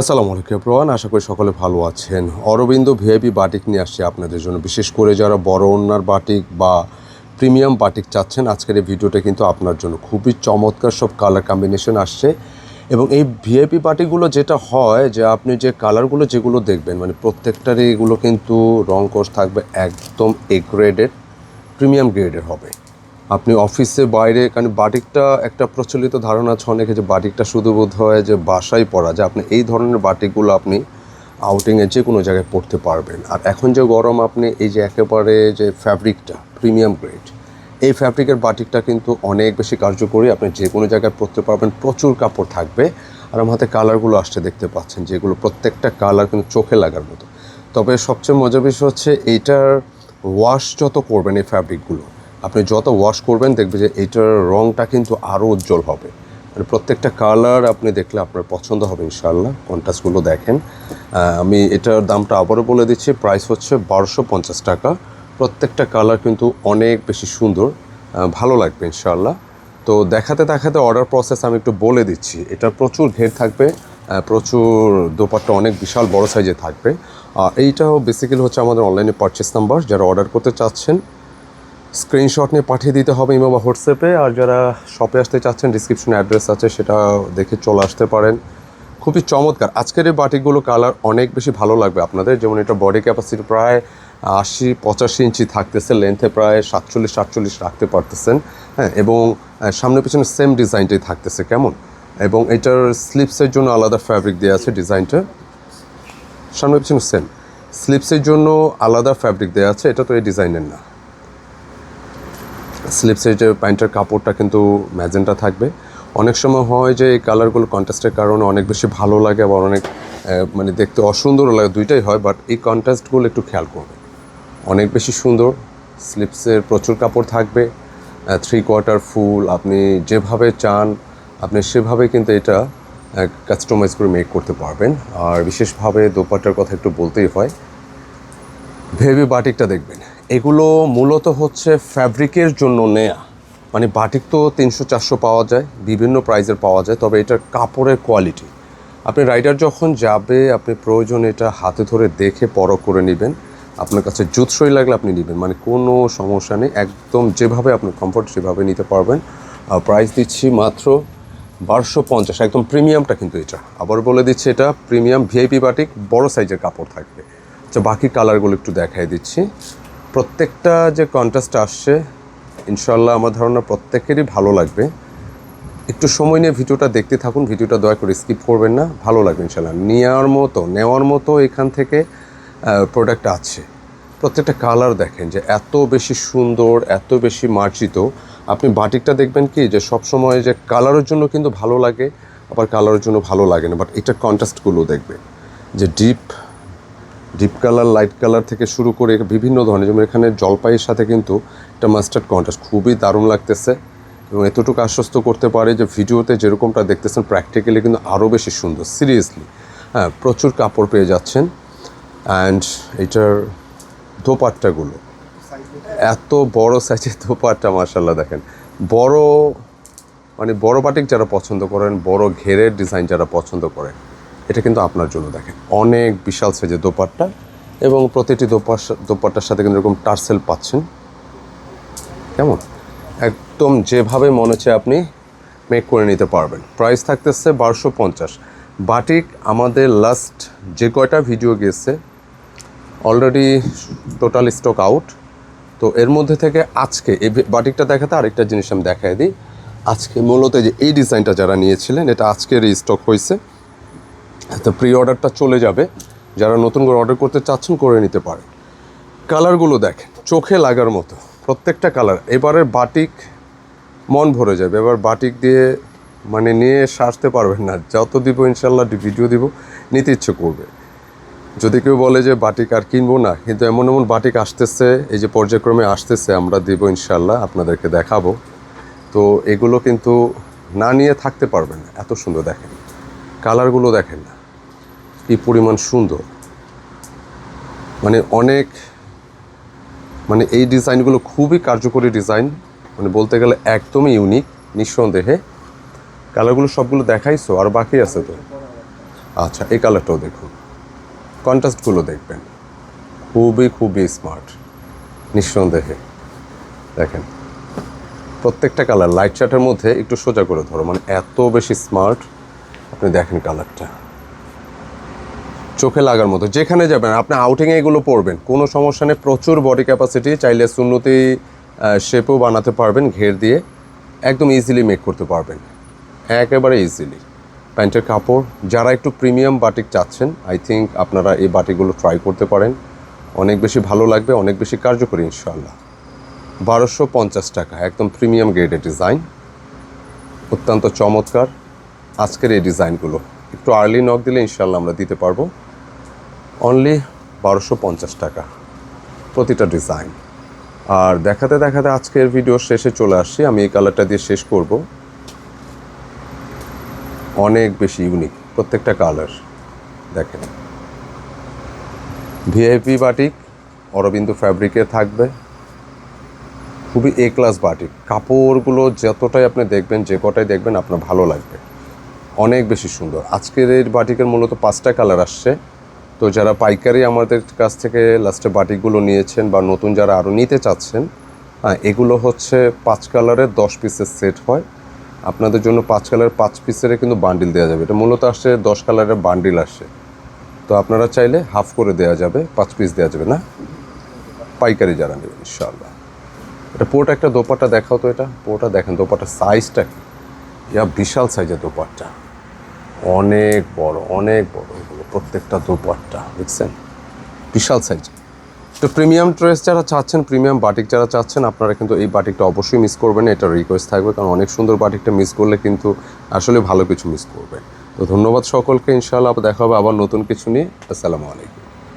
আসসালামু আলাইকুম প্রয়ান আশা করি সকলে ভালো আছেন। অরবিন্দ ভিআইপি বাটিক নিয়ে আসছে আপনাদের জন্য। বিশেষ করে যারা বড় ওনার বাটিক বা প্রিমিয়াম বাটিক চাচ্ছেন, আজকের এই ভিডিওটা কিন্তু আপনার জন্য খুবই চমৎকার সব কালার কম্বিনেশন আসছে। এবং এই ভিআইপি বাটিকগুলো যেটা হয়, যে আপনি যে কালারগুলো যেগুলো দেখবেন মানে প্রত্যেকটারই এগুলো কিন্তু রং কোর্স থাকবে একদম এ গ্রেডের প্রিমিয়াম গ্রেডের হবে। আপনি অফিসে বাইরে, কারণ বাটিকটা একটা প্রচলিত ধারণা আছে অনেকে যে বাটিকটা শুধু বোধ হয় যে বাসায় পরা যে আপনি এই ধরনের বাটিকগুলো আপনি আউটিংয়ে যে কোনো জায়গায় পড়তে পারবেন। আর এখন যে গরম, আপনি এই যে একেবারে যে ফ্যাব্রিকটা প্রিমিয়াম গ্রেড এই ফ্যাব্রিকের বাটিকটা কিন্তু অনেক বেশি কার্যকরী। আপনি যে কোনো জায়গায় পরতে পারবেন, প্রচুর কাপড় থাকবে। আর আমার হাতে কালারগুলো আসছে, দেখতে পাচ্ছেন, যেগুলো প্রত্যেকটা কালার কিন্তু চোখে লাগার মতো। তবে সবচেয়ে মজার বিষয় হচ্ছে, এইটার ওয়াশ যত করবেন এই ফ্যাব্রিকগুলো আপনি যত ওয়াশ করবেন, দেখবেন যে এইটার রঙটা কিন্তু আরও উজ্জ্বল হবে। মানে প্রত্যেকটা কালার আপনি দেখলে আপনার পছন্দ হবে ইনশাল্লাহ কন্ট্রাস্টগুলো দেখেন। আমি এটার দামটা আবারও বলে দিচ্ছি। প্রাইস হচ্ছে বারোশো পঞ্চাশ টাকা। প্রত্যেকটা কালার কিন্তু অনেক বেশি সুন্দর। ভালো লাগবে ইনশাল্লাহ তো দেখাতে দেখাতে অর্ডার প্রসেস আমি একটু বলে দিচ্ছি। এটা প্রচুর ঘের থাকবে। প্রচুর দোপাট্টা অনেক বিশাল বড় সাইজে থাকবে। আর এইটাও বেসিক্যালি হচ্ছে আমাদের অনলাইনে পারচেস নাম্বার যারা অর্ডার করতে চাচ্ছেন স্ক্রিনশট নিয়ে পাঠিয়ে দিতে হবে ইমো বা হোয়াটসঅ্যাপে, আর যারা শপে আসতে চাচ্ছেন ডিসক্রিপশনে অ্যাড্রেস আছে, সেটা দেখে চলে আসতে পারেন। খুবই চমৎকার। আজকের এই বাটিকগুলো কালার অনেক বেশি ভালো লাগবে আপনাদের। যেমন এটা বডি ক্যাপাসিটি প্রায় আশি, পঁচাশি ইঞ্চি থাকতেছে লেন্থে প্রায় সাতচল্লিশ সাতচল্লিশ রাখতে পারতেছেন। হ্যাঁ এবং সামনে পিছনে সেম ডিজাইনটাই থাকতেছে, কেমন? এবং এটার স্লিপসের জন্য আলাদা ফ্যাব্রিক দেওয়া আছে ডিজাইনটা সামনে পিছনে সেম স্লিপসের জন্য আলাদা ফ্যাব্রিক দেওয়া আছে, এটা তো এই ডিজাইনের না। স্লিপসের যে প্যান্টের কাপড়টা কিন্তু ম্যাজেন্টা থাকবে। অনেক সময় হয় যে এই কালারগুলো কন্ট্রাস্টের কারণে অনেক বেশি ভালো লাগে আবার অনেক মানে দেখতে অসুন্দরও লাগে, দুইটাই হয় বাট এই কন্ট্রাস্টগুলো একটু খেয়াল করবে। অনেক বেশি সুন্দর স্লিপসের প্রচুর কাপড় থাকবে থ্রি কোয়ার্টার ফুল আপনি যেভাবে চান, আপনি সেভাবে কিন্তু এটা কাস্টমাইজ করে মেক করতে পারবেন। আর বিশেষভাবে দোপাট্টার কথা একটু বলতেই হয়, ভেবে বাটিকটা দেখবেন। এগুলো মূলত হচ্ছে ফ্যাব্রিকের জন্য নেয়া। মানে বাটিক তো তিনশো, চারশো পাওয়া যায়, বিভিন্ন প্রাইজের পাওয়া যায়, তবে এটার কাপড়ের কোয়ালিটি আপনি রাইডার যখন যাবে, আপনি প্রয়োজন এটা হাতে ধরে দেখে পরখ করে নেবেন। আপনার কাছে জুতসই লাগলে আপনি নেবেন মানে কোনো সমস্যা নেই, একদম যেভাবে আপনি কমফোর্ট সেভাবে নিতে পারবেন। আর প্রাইস দিচ্ছি মাত্র বারোশো পঞ্চাশ, একদম প্রিমিয়ামটা কিন্তু এটা। আবার বলে দিচ্ছি এটা প্রিমিয়াম ভিআইপি বাটিক বড় সাইজের কাপড় থাকবে। আচ্ছা বাকি কালারগুলো একটু দেখাই দিচ্ছি। প্রত্যেকটা যে কন্টেস্ট আসছে ইনশাল্লাহ আমার ধারণা প্রত্যেকেরই ভালো লাগবে। একটু সময় নিয়ে ভিডিওটা দেখতে থাকুন, ভিডিওটা দয়া করে স্কিপ করবেন না, ভালো লাগবে ইনশাল্লাহ নেওয়ার মতো নেওয়ার মতো এখান থেকে প্রোডাক্ট আছে। প্রত্যেকটা কালার দেখেন যে এত বেশি সুন্দর, এত বেশি মার্জিত। আপনি বাটিকটা দেখবেন কি যে সব সময় যে কালারের জন্য কিন্তু ভালো লাগে, আবার কালারের জন্য ভালো লাগে না বাট এটার কন্ট্রাস্টগুলো দেখবে যে deep deep colour light colour থেকে শুরু করে বিভিন্ন ধরনের, যেমন এখানে জলপাইয়ের সাথে কিন্তু একটা মাস্টার্ড কন্ট্রাস্ট খুবই দারুণ লাগতেছে এবং এতটুকু আশ্বস্ত করতে পারে যে ভিডিওতে যেরকমটা দেখতেছেন প্র্যাকটিক্যালি কিন্তু আরও বেশি সুন্দর সিরিয়াসলি হ্যাঁ প্রচুর কাপড় পেয়ে যাচ্ছেন অ্যান্ড এটার দোপাট্টাগুলো। এত বড় সাইজের দোপাট্টা মার্শাল্লাহ দেখেন। বড় মানে বড় বাটিক যারা পছন্দ করেন, বড় ঘেরের ডিজাইন যারা পছন্দ করেন এটা কিন্তু আপনার জন্য দেখেন। অনেক বিশাল সাইজের দোপাট্টা এবং প্রতিটি দোপার দোপাট্টার সাথে কিন্তু এরকম টার্সেল পাচ্ছেন। কেমন? একদম যেভাবে মনে হচ্ছে আপনি মেক করে নিতে পারবেন। প্রাইস থাকতেছে বারোশো পঞ্চাশ। বাটিক আমাদের লাস্ট যে কয়টা ভিডিও গেছে অলরেডি টোটাল স্টক আউট তো এর মধ্যে থেকে আজকে এই বাটিকটা দেখাতে আরেকটা জিনিস আমি দেখাই দিই। আজকে মূলত যে এই ডিজাইনটা যারা নিয়েছিলেন, এটা আজকের স্টক হয়েছে। তো প্রি অর্ডারটা চলে যাবে। যারা নতুন করে অর্ডার করতে চাচ্ছেন, করে নিতে পারে। কালারগুলো দেখেন, চোখে লাগার মতো, প্রত্যেকটা কালার এবারের বাটিক মন ভরে যাবে। এবার বাটিক দিয়ে মানে নিয়ে সারতে পারবেন না। যত দিব ইনশাল্লাহ ভিডিও দিব, নিতে ইচ্ছে করবে। যদি কেউ বলে যে বাটিক আর কিনবো না, কিন্তু এমন এমন বাটিক আসতেছে, এই যে পর্যায়ক্রমে আসতেছে, আমরা দিব ইনশাল্লাহ, আপনাদেরকে দেখাবো। তো এগুলো কিন্তু না নিয়ে থাকতে পারবেন না। এত সুন্দর দেখেন। কালারগুলো দেখেন না। কী পরিমাণ সুন্দর। মানে অনেক মানে এই ডিজাইনগুলো খুবই কার্যকরী ডিজাইন। মানে বলতে গেলে একদমই ইউনিক, নিঃসন্দেহে। কালারগুলো সবগুলো দেখাইছো, আর বাকি আছে তো? আচ্ছা এই কালারটাও দেখুন। কন্ট্রাস্টগুলো দেখবেন। খুবই খুবই স্মার্ট, নিঃসন্দেহে। দেখেন, প্রত্যেকটা কালার, লাইট চার্টের মধ্যে একটু সোজা করে ধরো। মানে এত বেশি স্মার্ট। আপনি দেখেন কালারটা। চোখে লাগার মতো। যেখানে যাবেন, আপনি আউটিংয়ে এগুলো পরবেন। কোনো সমস্যা নেই, প্রচুর বডি ক্যাপাসিটি চাইলে সুন্নতি শেপও বানাতে পারবেন, ঘের দিয়ে একদম ইজিলি মেক করতে পারবেন। একেবারে ইজিলি প্যান্টের কাপড়, যারা একটু প্রিমিয়াম বাটিক চাচ্ছেন আই থিঙ্ক আপনারা এই বাটিকগুলো ট্রাই করতে পারেন। অনেক বেশি ভালো লাগবে, অনেক বেশি কার্যকরী ইনশাল্লাহ বারোশো পঞ্চাশ টাকা, একদম প্রিমিয়াম গ্রেডের ডিজাইন অত্যন্ত চমৎকার। আজকের এই ডিজাইনগুলো একটু আর্লি নক দিলে ইনশাল্লাহ আমরা দিতে পারব। অনলি বারোশো পঞ্চাশ টাকা। প্রতিটা ডিজাইন আর দেখাতে দেখাতে আজকের ভিডিও শেষে চলে আসছি। আমি এই কালারটা দিয়ে শেষ করব। অনেক বেশি ইউনিক প্রত্যেকটা কালার দেখেন। ভিআইপি বাটিক অরবিন্দু ফ্যাব্রিকে থাকবে। খুবই এ ক্লাস বাটিক কাপড়গুলো যতটাই আপনি দেখবেন, যে কটাই দেখবেন, আপনার ভালো লাগবে। অনেক বেশি সুন্দর। আজকের এই বাটিকের মূলত পাঁচটা কালার আসছে। তো যারা পাইকারি আমাদের কাছ থেকে লাস্টে বাটিকগুলো নিয়েছেন বা নতুন যারা আরও নিতে চাচ্ছেন হ্যাঁ এগুলো হচ্ছে পাঁচ কালারের দশ পিসের সেট হয়। আপনাদের জন্য পাঁচ কালারের পাঁচ পিসের কিন্তু বান্ডিল দেওয়া যাবে। এটা মূলত আসছে দশ কালারের বান্ডিল আসে তো আপনারা চাইলে হাফ করে দেওয়া যাবে, পাঁচ পিস দেওয়া যাবে না। পাইকারি যারা নেবেন, ইনশাআল্লাহ। এটা পুরোটা একটা দোপাট্টা দেখাও তো এটা। পুরোটা দেখেন, দোপাট্টার সাইজটা কি? বিশাল সাইজের দোপাট্টা। অনেক বড় অনেক বড় প্রত্যেকটা দোপাট্টা, দেখছেন? বিশাল সাইজ তো প্রিমিয়াম ড্রেস যারা চাচ্ছেন প্রিমিয়াম বাটিক যারা চাচ্ছেন, আপনারা কিন্তু এই বাটিকটা অবশ্যই মিস করবেন। এটা রিকোয়েস্ট থাকবে, কারণ অনেক সুন্দর বাটিকটা মিস করলে কিন্তু আসলে ভালো কিছু মিস করবেন তো ধন্যবাদ সকলকে, ইনশাআল্লাহ দেখা হবে আবার নতুন কিছু নিয়ে। আসসালামু আলাইকুম।